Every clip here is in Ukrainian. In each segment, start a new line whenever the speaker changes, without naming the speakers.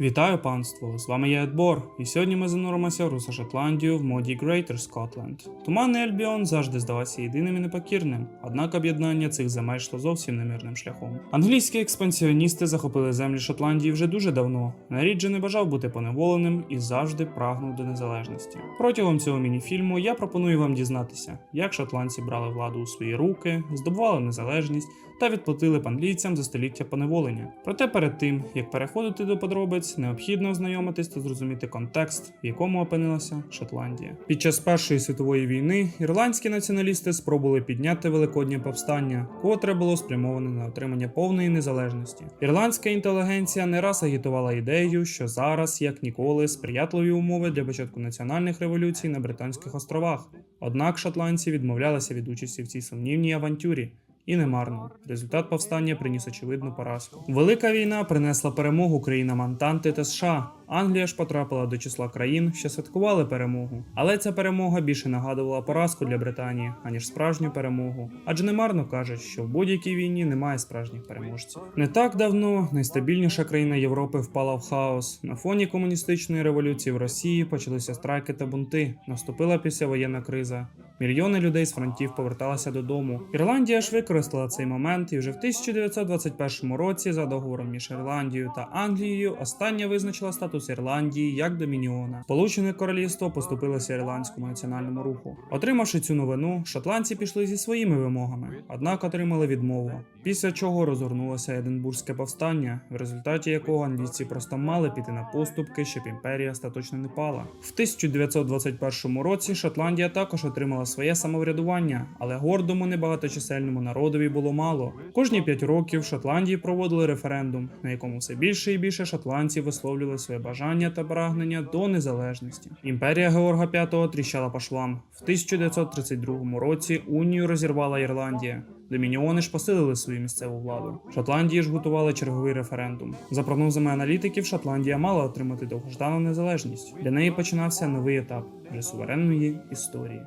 Вітаю панство! З вами я Едбор, і сьогодні ми зануримося в Руса Шотландію в моді Greater Scotland. Туманний Альбіон завжди здавався єдиним і непокірним, однак об'єднання цих земель йшло зовсім немирним шляхом. Англійські експансіоністи захопили землі Шотландії вже дуже давно. Нарід же не бажав бути поневоленим і завжди прагнув до незалежності. Протягом цього мініфільму я пропоную вам дізнатися, як шотландці брали владу у свої руки, здобували незалежність та відплатили англійцям за століття поневолення. Проте перед тим як переходити до подробиць, необхідно ознайомитись та зрозуміти контекст, в якому опинилася Шотландія. Під час Першої світової війни ірландські націоналісти спробували підняти великоднє повстання, котре було спрямоване на отримання повної незалежності. Ірландська інтелігенція не раз агітувала ідею, що зараз, як ніколи, сприятливі умови для початку національних революцій на Британських островах. Однак шотландці відмовлялися від участі в цій сумнівній авантюрі. І немарно. Результат повстання приніс очевидну поразку. Велика війна принесла перемогу країнам Антанти та США. Англія ж потрапила до числа країн, що святкували перемогу. Але ця перемога більше нагадувала поразку для Британії, аніж справжню перемогу. Адже немарно кажуть, що в будь-якій війні немає справжніх переможців. Не так давно найстабільніша країна Європи впала в хаос. На фоні комуністичної революції в Росії почалися страйки та бунти. Наступила післявоєнна криза. Мільйони людей з фронтів поверталися додому. Ірландія ж використала цей момент, і вже в 1921 році, за договором між Ірландією та Англією, остання визначила статус Ірландії як домініона. Сполучене королівство поступилося ірландському національному руху. Отримавши цю новину, шотландці пішли зі своїми вимогами, однак отримали відмову. Після чого розгорнулося Единбурзьке повстання, в результаті якого англійці просто мали піти на поступки, щоб імперія остаточно не пала. В 1921 році Шотландія також отримала своє самоврядування, але гордому небагаточисельному народові було мало. Кожні п'ять років в Шотландії проводили референдум, на якому все більше і більше шотландців висловлювали своє бажання та прагнення до незалежності. Імперія Георга V тріщала по швам. В 1932 році унію розірвала Ірландія. Домініони ж посилили свою місцеву владу. Шотландії ж готували черговий референдум. За прогнозами аналітиків, Шотландія мала отримати довгождану незалежність. Для неї починався новий етап вже суверенної історії.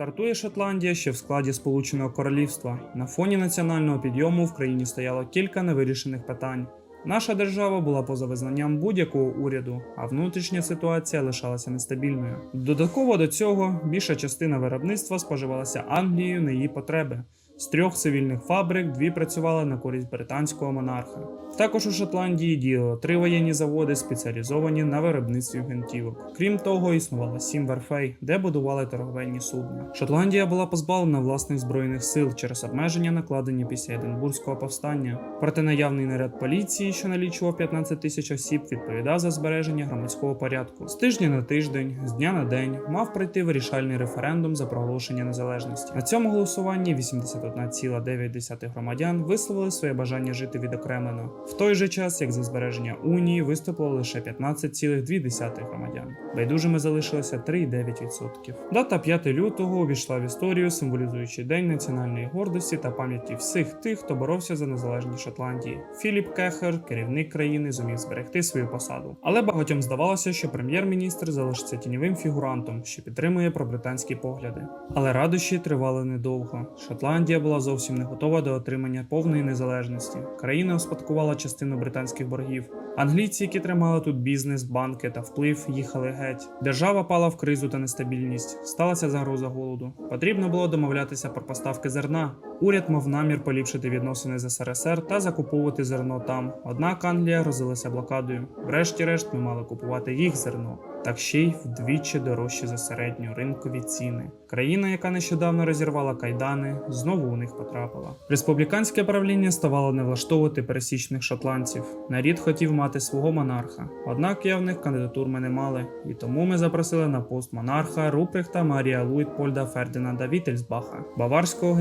Стартує Шотландія ще в складі Сполученого Королівства. На фоні національного підйому в країні стояло кілька невирішених питань. Наша держава була поза визнанням будь-якого уряду, а внутрішня ситуація лишалася нестабільною. Додатково до цього більша частина виробництва споживалася Англією на її потреби. З трьох цивільних фабрик дві працювали на користь британського монарха. Також у Шотландії діяло три воєнні заводи, спеціалізовані на виробництві гвинтівок. Крім того, існувало сім верфей, де будували торговельні судна. Шотландія була позбавлена власних збройних сил через обмеження, накладені після Единбурзького повстання. Проте наявний наряд поліції, що налічував 15 тисяч осіб, відповідав за збереження громадського порядку. З тижня на тиждень, з дня на день мав пройти вирішальний референдум за проголошення незалежності. На цьому голосуванні 81,9 громадян висловили своє бажання жити відокремлено, в той же час як за збереження унії виступило лише 15,2 громадян. Байдужими залишилося 3,9%. Дата 5 лютого увійшла в історію, символізуючи День національної гордості та пам'яті всіх тих, хто боровся за незалежність Шотландії. Філіп Кехер, керівник країни, зумів зберегти свою посаду. Але багатьом здавалося, що прем'єр-міністр залишиться тіньовим фігурантом, що підтримує пробританські погляди. Але радощі тривали недовго. Шотландія була зовсім не готова до отримання повної незалежності. Країна успадкувала частину британських боргів. Англійці, які тримали тут бізнес, банки та вплив, їхали геть. Держава пала в кризу та нестабільність. Сталася загроза голоду. Потрібно було домовлятися про поставки зерна. Уряд мав намір поліпшити відносини з СРСР та закуповувати зерно там. Однак Англія грозилася блокадою. Врешті-решт ми мали купувати їх зерно. Так ще й вдвічі дорожче за середню ринкові ціни. Країна, яка нещодавно розірвала кайдани, знову у них потрапила. Республіканське правління ставало не влаштовувати пересічних шотландців. Нарід хотів мати свого монарха. Однак явних кандидатур ми не мали, і тому ми запросили на пост монарха Рупрехта Марія Луїтпольда Фердинанда Віттельсбаха, баварського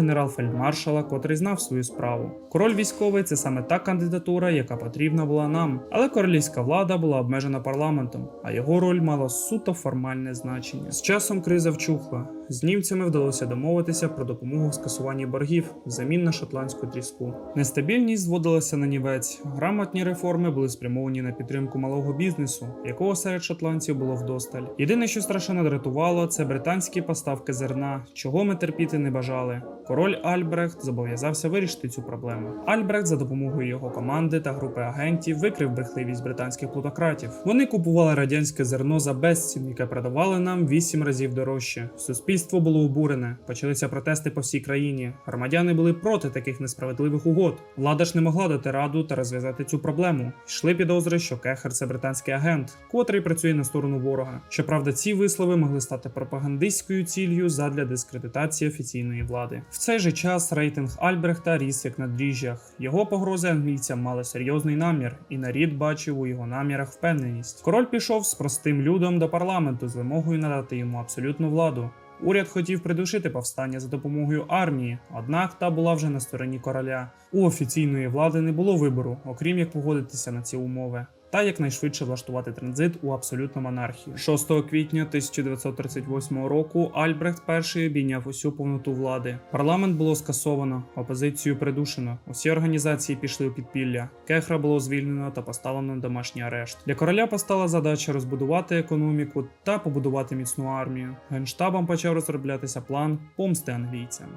генерал-фельдмаршала, котрий знав свою справу. Король військовий це саме та кандидатура, яка потрібна була нам. Але королівська влада була обмежена парламентом, а його роль мала суто формальне значення. З часом криза вчухла. З німцями вдалося домовитися про допомогу в скасуванні боргів взамін на шотландську тріску. Нестабільність зводилася на нівець. Грамотні реформи були спрямовані на підтримку малого бізнесу, якого серед шотландців було вдосталь. Єдине, що страшенно дратувало, це британські поставки зерна, чого ми терпіти не бажали. Король Альбрехт зобов'язався вирішити цю проблему. Альбрехт за допомогою його команди та групи агентів викрив брехливість британських плутократів. Вони купували радянське зерно за безцін, яке продавали нам вісім разів дорожче. Суспільство було обурене. Почалися протести по всій країні. Громадяни були проти таких несправедливих угод. Влада ж не могла дати раду та розв'язати цю проблему. Йшли підозри, що Кехер це британський агент, котрий працює на сторону ворога. Щоправда, ці вислови могли стати пропагандистською ціллю задля дискредитації офіційної влади. В цей же час рейтинг Альбрехта ріс як на дріжджах. Його погрози англійцям мали серйозний намір, і нарід бачив у його намірах впевненість. Король пішов з простим людом до парламенту з вимогою надати йому абсолютну владу. Уряд хотів придушити повстання за допомогою армії, однак та була вже на стороні короля. У офіційної влади не було вибору, окрім як погодитися на ці умови. Та якнайшвидше влаштувати транзит у абсолютну монархію. 6 квітня 1938 року Альбрехт І обійняв усю повноту влади. Парламент було скасовано, опозицію придушено. Усі організації пішли у підпілля. Кехра було звільнено та поставлено на домашній арешт. Для короля постала задача розбудувати економіку та побудувати міцну армію. Генштабом почав розроблятися план помсти англійцям.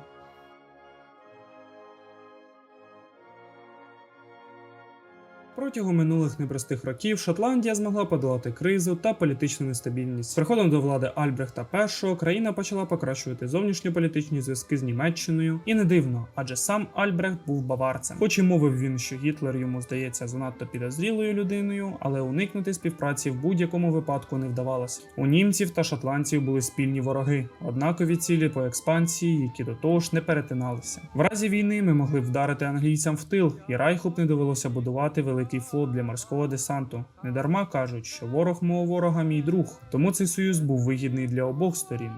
Протягом минулих непростих років Шотландія змогла подолати кризу та політичну нестабільність. З приходом до влади Альбрехта І країна почала покращувати зовнішньополітичні зв'язки з Німеччиною, і не дивно, адже сам Альбрехт був баварцем. Хоч і мовив він, що Гітлер йому здається занадто підозрілою людиною, але уникнути співпраці в будь-якому випадку не вдавалося. У німців та шотландців були спільні вороги, однакові цілі по експансії, які до того ж не перетиналися. В разі війни ми могли вдарити англійцям в тил, і Райху б не довелося будувати великий флот для морського десанту. Недарма кажуть, що ворог мого ворога мій друг, тому цей союз був вигідний для обох сторін.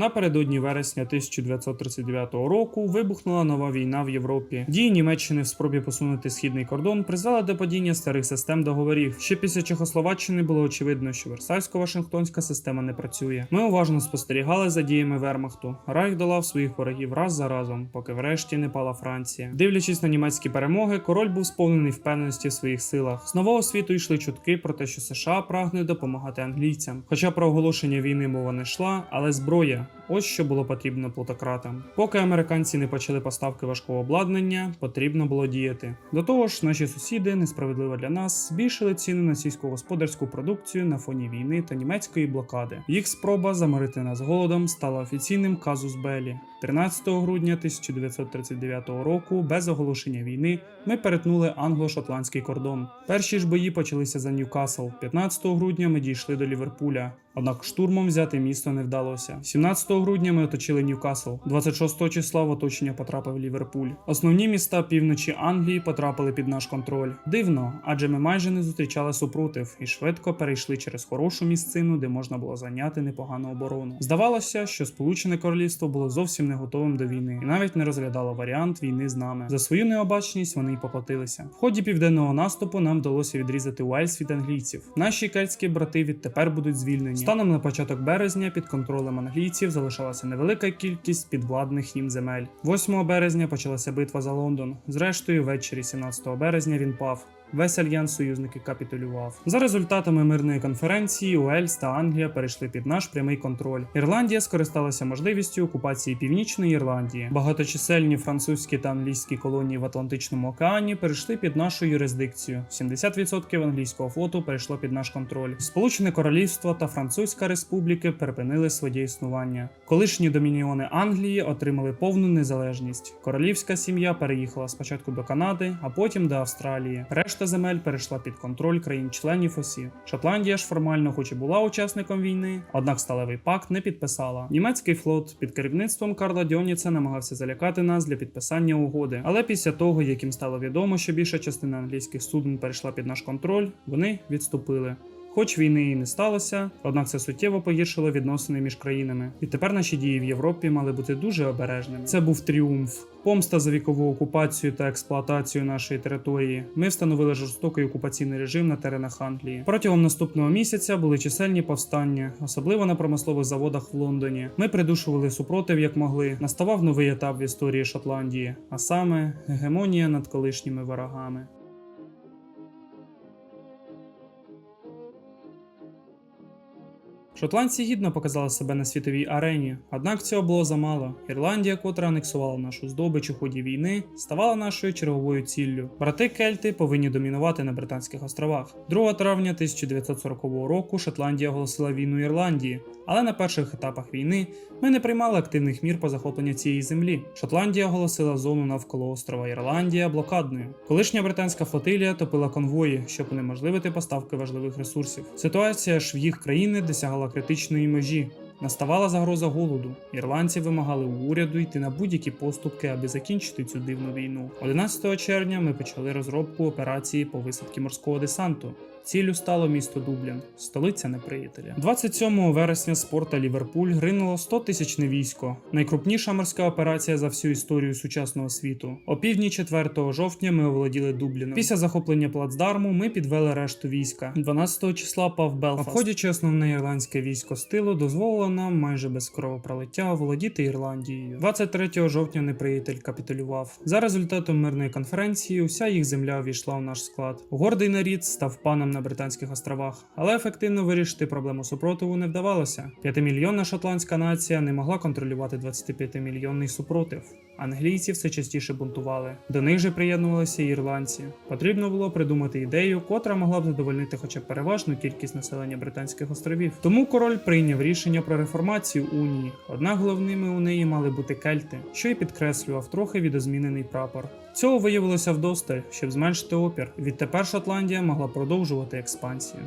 Напередодні вересня 1939 року вибухнула нова війна в Європі. Дії Німеччини в спробі посунути східний кордон призвели до падіння старих систем договорів. Ще після Чехословаччини було очевидно, що Версальсько-Вашингтонська система не працює. Ми уважно спостерігали за діями Вермахту. Райх долав своїх ворогів раз за разом, поки врешті не пала Франція. Дивлячись на німецькі перемоги, король був сповнений впевненості в своїх силах. З нового світу йшли чутки про те, що США прагне допомагати англійцям. Хоча про оголошення війни мова не йшла, але зброя. Ось що було потрібно плутократам. Поки американці не почали поставки важкого обладнання, потрібно було діяти. До того ж, наші сусіди, несправедливо для нас, збільшили ціни на сільськогосподарську продукцію на фоні війни та німецької блокади. Їх спроба заморити нас голодом стала офіційним казус белі. 13 грудня 1939 року, без оголошення війни, ми перетнули англо-шотландський кордон. Перші ж бої почалися за Ньюкасл. 15 грудня ми дійшли до Ліверпуля. Однак штурмом взяти місто не вдалося. 17 грудня ми оточили Ньюкасл. 26 числа в оточення потрапив Ліверпуль. Основні міста півночі Англії потрапили під наш контроль. Дивно, адже ми майже не зустрічали супротив і швидко перейшли через хорошу місцину, де можна було зайняти непогану оборону. Здавалося, що Сполучене Королівство було зовсім не готовим до війни і навіть не розглядало варіант війни з нами. За свою необачність вони й поплатилися. В ході південного наступу нам вдалося відрізати Уельс від англійців. Наші кельтські брати відтепер будуть звільнені. Станом на початок березня під контролем англійців залишалася невелика кількість підвладних їм земель. 8 березня почалася битва за Лондон. Зрештою, ввечері 17 березня він пав. Весь альянс союзники капітулював. За результатами мирної конференції Уельс та Англія перейшли під наш прямий контроль. Ірландія скористалася можливістю окупації Північної Ірландії. Багаточисельні французькі та англійські колонії в Атлантичному океані перейшли під нашу юрисдикцію. 70% англійського флоту перейшло під наш контроль. Сполучене Королівство та Французька Республіки припинили своє існування. Колишні домініони Англії отримали повну незалежність. Королівська сім'я переїхала спочатку до Канади, а потім до Австралії. Решта земель перейшла під контроль країн-членів ОСІ. Шотландія ж формально, хоч і була учасником війни, однак сталевий пакт не підписала. Німецький флот під керівництвом Карла Дьоніца намагався залякати нас для підписання угоди. Але після того, як їм стало відомо, що більша частина англійських суден перейшла під наш контроль, вони відступили. Хоч війни і не сталося, однак це суттєво погіршило відносини між країнами. І тепер наші дії в Європі мали бути дуже обережними. Це був тріумф. Помста за вікову окупацію та експлуатацію нашої території. Ми встановили жорстокий окупаційний режим на теренах Англії. Протягом наступного місяця були чисельні повстання, особливо на промислових заводах в Лондоні. Ми придушували супротив як могли. Наставав новий етап в історії Шотландії, а саме гегемонія над колишніми ворогами. Шотландці гідно показали себе на світовій арені, однак цього було замало. Ірландія, котра анексувала нашу здобич у ході війни, ставала нашою черговою ціллю. Брати Кельти повинні домінувати на Британських островах. 2 травня 1940 року Шотландія оголосила війну Ірландії, але на перших етапах війни ми не приймали активних мір по захопленню цієї землі. Шотландія оголосила зону навколо острова Ірландія блокадною. Колишня британська флотилія топила конвої, щоб унеможливити поставки важливих ресурсів. Ситуація ж в їх країни досягала критичної межі. Наставала загроза голоду. Ірландці вимагали у уряду йти на будь-які поступки, аби закінчити цю дивну війну. 11 червня ми почали розробку операції по висадці морського десанту. Ціллю стало місто Дублін, столиця неприятеля. 27 вересня з порта Ліверпуль гринуло 100 тисячне військо. Найкрупніша морська операція за всю історію сучасного світу. О півдні 4 жовтня ми оволоділи Дубліном. Після захоплення плацдарму ми підвели решту війська. 12 числа пав Белфаст. Обходячи основне ірландське військо з тилу, дозволило нам майже без кровопролиття оволодіти Ірландією. 23 жовтня неприятель капітулював. За результатом мирної конференції, уся їх земля увійшла в наш склад. Гордий нарід став паном на Британських островах, але ефективно вирішити проблему супротиву не вдавалося. П'ятимільйонна шотландська нація не могла контролювати 25-мільйонний супротив. Англійці все частіше бунтували. До них же приєднувалися ірландці. Потрібно було придумати ідею, котра могла б задовольнити хоча б переважну кількість населення Британських островів. Тому король прийняв рішення про реформацію унії. Однак головними у неї мали бути кельти, що й підкреслював трохи відозмінений прапор. Цього виявилося вдосталь, щоб зменшити опір. Відтепер Шотландія могла продовжувати експансію.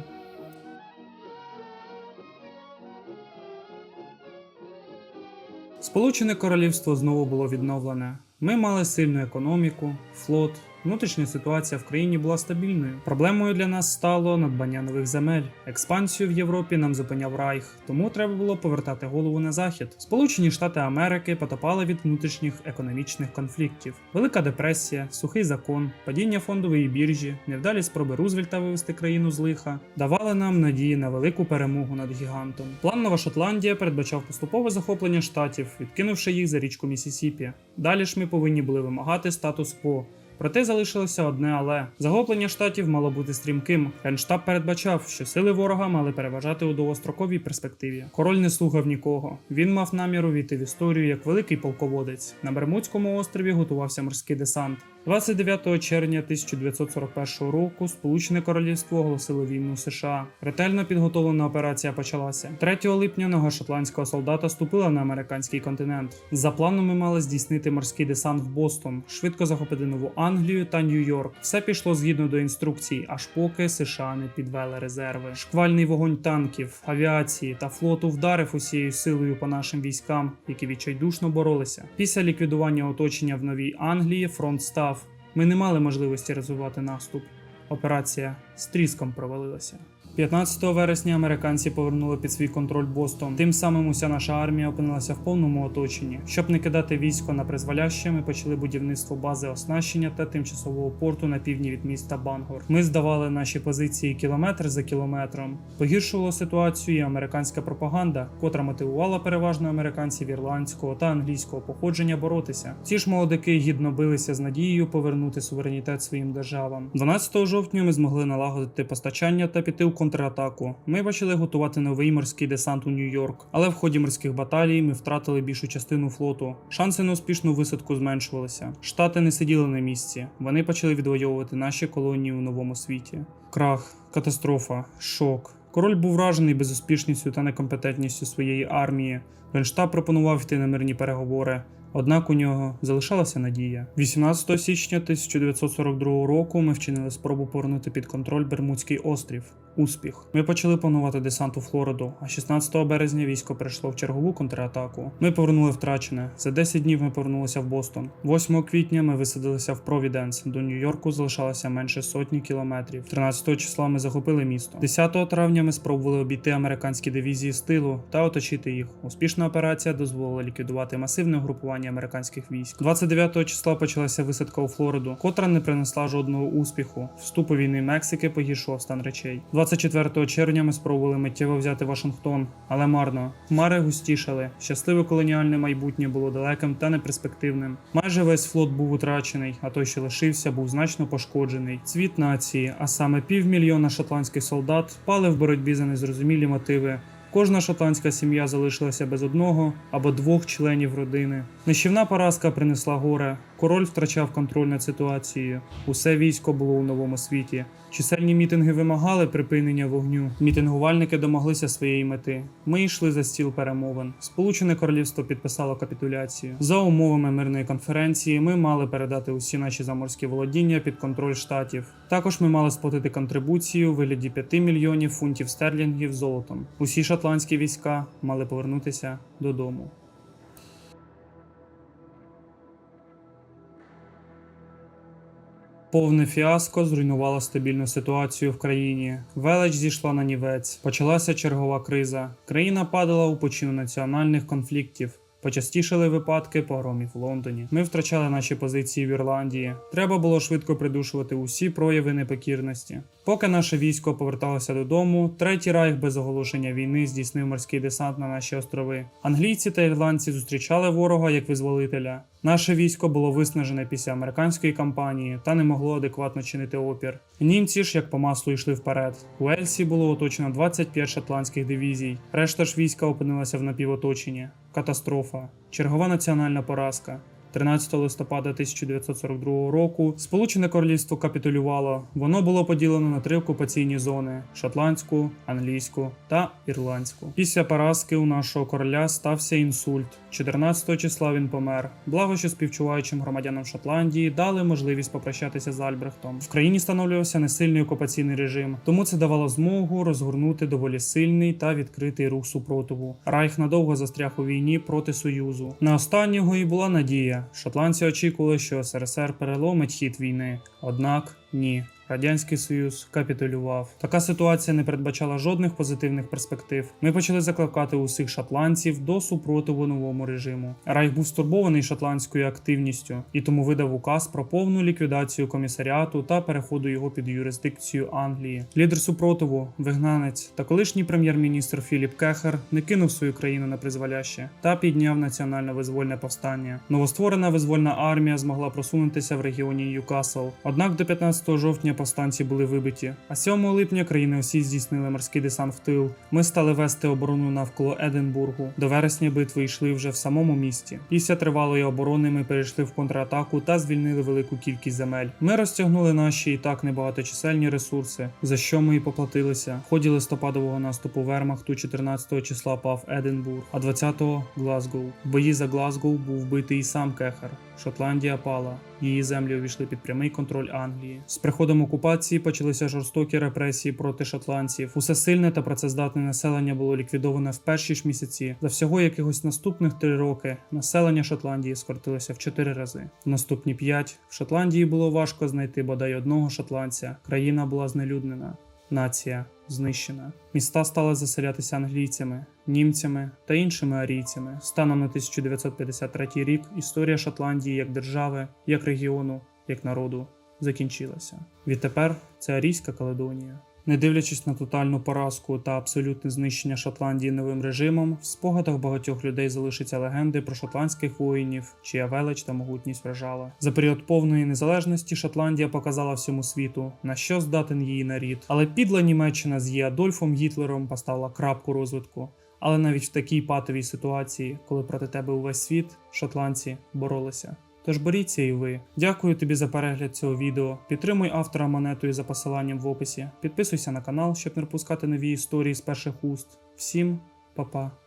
Сполучене Королівство знову було відновлене. Ми мали сильну економіку, флот. Внутрішня ситуація в країні була стабільною. Проблемою для нас стало надбання нових земель. Експансію в Європі нам зупиняв Райх, тому треба було повертати голову на захід. Сполучені Штати Америки потопали від внутрішніх економічних конфліктів. Велика депресія, сухий закон, падіння фондової біржі, невдалі спроби Рузвельта вивести країну з лиха давали нам надії на велику перемогу над гігантом. План Нова Шотландія передбачав поступове захоплення штатів, відкинувши їх за річку Місісіпі. Далі ж ми повинні були вимагати статус-кво. Проте залишилося одне але захоплення штатів мало бути стрімким. Генштаб передбачав, що сили ворога мали переважати у довгостроковій перспективі. Король не слухав нікого. Він мав наміру війти в історію як великий полководець. На Бермудському острові готувався морський десант. 29 червня 1941 року Сполучене Королівство оголосило війну США. Ретельно підготовлена операція почалася. 3 липня нога шотландського солдата ступила на американський континент. За планом ми мали здійснити морський десант в Бостон, швидко захопити нову Англію та Нью-Йорк. Все пішло згідно до інструкцій, аж поки США не підвели резерви. Шквальний вогонь танків, авіації та флоту вдарив усією силою по нашим військам, які відчайдушно боролися. Після ліквідування оточення в Новій Англії фронт став. Ми не мали можливості розвивати наступ. Операція з тріском провалилася. 15 вересня американці повернули під свій контроль Бостон. Тим самим уся наша армія опинилася в повному оточенні. Щоб не кидати військо на призволяще, ми почали будівництво бази оснащення та тимчасового порту на півдні від міста Бангор. Ми здавали наші позиції кілометр за кілометром. Погіршувала ситуацію і американська пропаганда, котра мотивувала переважно американців ірландського та англійського походження боротися. Ці ж молодики гідно билися з надією повернути суверенітет своїм державам. 12 жовтня ми змогли налагодити постачання та піти в контратаку. Ми почали готувати новий морський десант у Нью-Йорк, але в ході морських баталій ми втратили більшу частину флоту. Шанси на успішну висадку зменшувалися. Штати не сиділи на місці. Вони почали відвоювати наші колонії у новому світі. Крах, катастрофа, шок. Король був вражений безуспішністю та некомпетентністю своєї армії. Генштаб пропонував йти на мирні переговори, Однак у нього залишалася надія. 18 січня 1942 року ми вчинили спробу повернути під контроль Бермудський острів. Успіх. Ми почали планувати десант у Флориду, а 16 березня військо перейшло в чергову контратаку. Ми повернули втрачене. За 10 днів ми повернулися в Бостон. 8 квітня ми висадилися в Провіденс. До Нью-Йорку залишалося менше сотні кілометрів. 13 числа ми захопили місто. 10 травня ми спробували обійти американські дивізії з тилу та оточити їх. Успішна операція дозволила ліквідувати масивне угрупування американських військ. 29 числа почалася висадка у Флориду, котра не принесла жодного успіху. Вступ у війни Мексики погіршував стан речей. 24 червня ми спробували миттєво взяти Вашингтон, але марно. Хмари густішали. Щасливе колоніальне майбутнє було далеким та неперспективним. Майже весь флот був утрачений, а той, що лишився, був значно пошкоджений. Цвіт нації, а саме півмільйона шотландських солдат, впали в боротьбі за незрозумілі мотиви. Кожна шотландська сім'я залишилася без одного або двох членів родини. Нищівна поразка принесла горе. Король втрачав контроль над ситуацією. Усе військо було у новому світі. Чисельні мітинги вимагали припинення вогню. Мітингувальники домоглися своєї мети. Ми йшли за стіл перемовин. Сполучене Королівство підписало капітуляцію. За умовами мирної конференції ми мали передати усі наші заморські володіння під контроль штатів. Також ми мали сплатити контрибуцію у вигляді 5 мільйонів фунтів стерлінгів золотом. Усі шотландські війська мали повернутися додому. Повне фіаско зруйнувало стабільну ситуацію в країні. Велич зійшла на нівець. Почалася чергова криза. Країна падала у почину національних конфліктів. Почастішали випадки погромів в Лондоні. Ми втрачали наші позиції в Ірландії. Треба було швидко придушувати усі прояви непокірності. Поки наше військо поверталося додому, третій райх без оголошення війни здійснив морський десант на наші острови. Англійці та ірландці зустрічали ворога як визволителя. Наше військо було виснажене після американської кампанії та не могло адекватно чинити опір. Німці ж як по маслу йшли вперед. У Ельсі було оточено 25 шотландських дивізій. Решта ж війська опинилася в напівоточенні. Катастрофа, чергова національна поразка. 13 листопада 1942 року Сполучене Королівство капітулювало. Воно було поділено на три окупаційні зони: шотландську, англійську та ірландську. Після поразки у нашого короля стався інсульт. 14 числа він помер. Благо, що співчуваючим громадянам Шотландії дали можливість попрощатися з Альбрехтом. В країні встановлювався несильний окупаційний режим, тому це давало змогу розгорнути доволі сильний та відкритий рух супротиву. Райх надовго застряг у війні проти Союзу. На останнього і була надія. Шотландці очікували, що СРСР переломить хід війни, однак ні. Радянський Союз капітулював. Така ситуація не передбачала жодних позитивних перспектив. Ми почали закликати усіх шотландців до супротиву новому режиму. Райх був стурбований шотландською активністю і тому видав указ про повну ліквідацію комісаріату та переходу його під юрисдикцію Англії. Лідер супротиву, вигнанець та колишній прем'єр-міністр Філіп Кехер не кинув свою країну на призволяще та підняв національне визвольне повстання. Новостворена визвольна армія змогла просунутися в регіоні Ньюкасл. Однак до 15 жовтня повстанці були вибиті. А 7 липня країни осі здійснили морський десант в тил. Ми стали вести оборону навколо Единбургу. До вересня битви йшли вже в самому місті. Після тривалої оборони ми перейшли в контратаку та звільнили велику кількість земель. Ми розтягнули наші і так небагаточисельні ресурси, за що ми і поплатилися. В ході листопадового наступу Вермахту 14 числа пав Единбург, а 20-го Глазгоу. В бої за Глазгоу був вбитий і сам Кехер. Шотландія пала. Її землі увійшли під прямий контроль Англії. З приходом окупації почалися жорстокі репресії проти шотландців. Усе сильне та працездатне населення було ліквідоване в перші ж місяці. За всього якихось наступних три роки населення Шотландії скоротилося в чотири рази. В наступні п'ять в Шотландії було важко знайти бодай одного шотландця. Країна була знелюднена. Нація знищена. Міста стали заселятися англійцями, німцями та іншими арійцями. Станом на 1953 рік історія Шотландії як держави, як регіону, як народу закінчилася. Відтепер це Арійська Каледонія. Не дивлячись на тотальну поразку та абсолютне знищення Шотландії новим режимом, в спогадах багатьох людей залишаться легенди про шотландських воїнів, чия велич та могутність вражала. За період повної незалежності Шотландія показала всьому світу, на що здатен її нарід. Але підла Німеччина з її Адольфом Гітлером поставила крапку розвитку. Але навіть в такій патовій ситуації, коли проти тебе увесь світ, шотландці боролися. Тож боріться і ви. Дякую тобі за перегляд цього відео. Підтримуй автора монетою за посиланням в описі. Підписуйся на канал, щоб не пропускати нові історії з перших уст. Всім па-па.